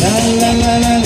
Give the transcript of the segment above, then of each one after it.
la la la la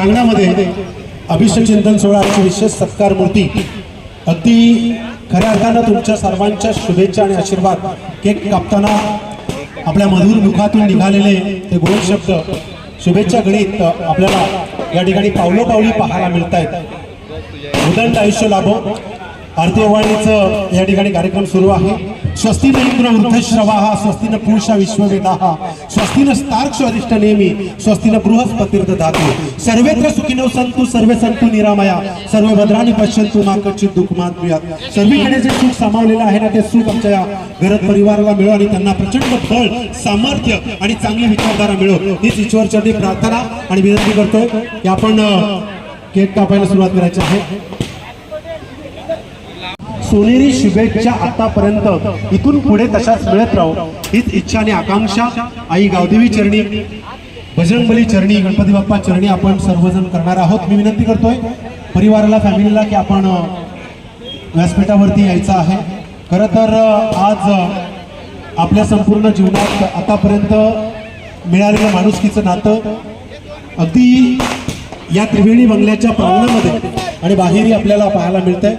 प्रांगणामध्ये अभिषेक चिंतन सोहळ्याची विशेष सत्कार मूर्ती अगदी खऱ्या अर्थानं तुमच्या सर्वांच्या शुभेच्छा आणि आशीर्वाद. केक कापताना आपल्या मधुर मुखातून निघालेले ते गोड शब्द शुभेच्छा गणित आपल्याला या ठिकाणी पावलोपावली पाहायला मिळत आहेत उदंड आयुष्य लाभो. आरती या ठिकाणी कार्यक्रम सुरू आहे. स्वस्तीन इंद्र वृद्धश्रवाहा स्वस्तीन पुरुषा विश्ववेदाहा स्वस्तीन स्तार्क स्वादिष्ट नेहमी स्वस्तीन बृहस्पतीर्थ धातू. सर्वेत्र सुखिनो संतु सर्वे संतु निरामया सर्व भद्राने पश्यंतु माकडची दुःख दुःखमात सर्वीकडे जे सुख सामावलेलं आहे ना ते सुख आमच्या या घरात परिवाराला मिळो आणि त्यांना प्रचंड बळ सामर्थ्य आणि चांगली विचारधारा मिळो. हीच ईश्वरचरणी प्रार्थना आणि विनंती करतोय की आपण केक कापायला सुरुवात करायची आहे. सोनेरी शुभेच्छा आतापर्यंत. इथून पुढे तशाच मिळत राहू. हीच इच्छा आणि आकांक्षा. आई गावदेवी चरणी बजरंगबली चरणी गणपती बाप्पा चरणी आपण सर्वजण करणार आहोत. मी विनंती करतोय परिवाराला फॅमिलीला की आपण व्यासपीठावरती यायचं आहे. खरं तर आज आपल्या संपूर्ण जीवनात आतापर्यंत मिळालेलं माणुसकीचं नातं अगदी या त्रिवेणी बंगल्याच्या प्रांगणामध्ये आणि बाहेरही आपल्याला पाहायला मिळतंय.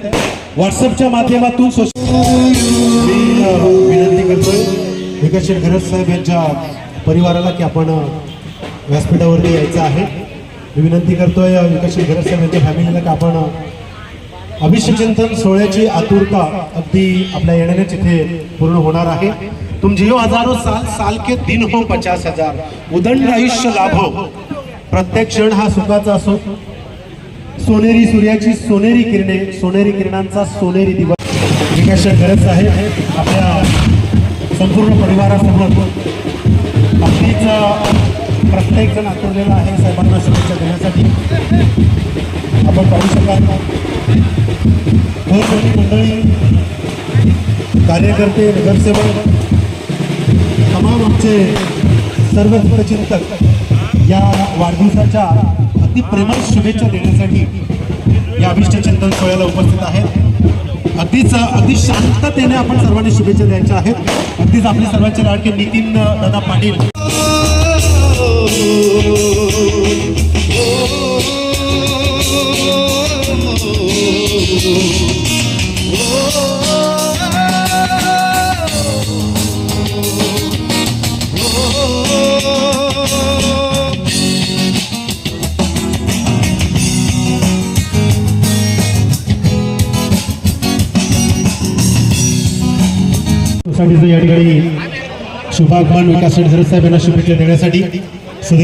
व्हॉट्सअपच्या माध्यमातून मी विनंती करतोय विकासशील घरत साहेब यांच्या परिवाराला की आपण व्यासपीठावरती यायचं आहे. मी विनंती करतोय अ, विकासशील घरत साहेब यांच्या फॅमिलीला की आपण अ, अभिषेक चिंतन सोहळ्याची आतुरता अगदी आपल्या येण्यानेच इथे पूर्ण होणार आहे. तुम जियो हजारो साल साल के दिन हो पचास हजार. उदंड आयुष्य लाभो. प्रत्येक क्षण हा सुखाचा असो. सोनेरी सूर्याची सोनेरी किरणे सोनेरी किरणांचा सोनेरी दिवस. विकास गरज आहे आपल्या संपूर्ण परिवारासोबत अगदीच प्रत्येक जण आतुरलेला आहे साहेबांना शुभेच्छा देण्यासाठी. आपण पाहू शकाल घरगुती मंडळी कार्यकर्ते नगरसेवक तमाम आमचे सर्व हितचिंतक या वाढदिवसाच्या अगदी प्रेमळ शुभेच्छा देण्यासाठी या अभिष्ट चिंतन सोहळ्याला उपस्थित आहेत अगदीच अगदी शांततेने आपण सर्वांनी शुभेच्छा द्यायच्या आहेत अगदीच आपले सर्वांचे लाडके नितीन दादा पाटील साठीचं या ठिकाणी शुभागमान विकास साहेब यांना शुभेच्छा देण्यासाठी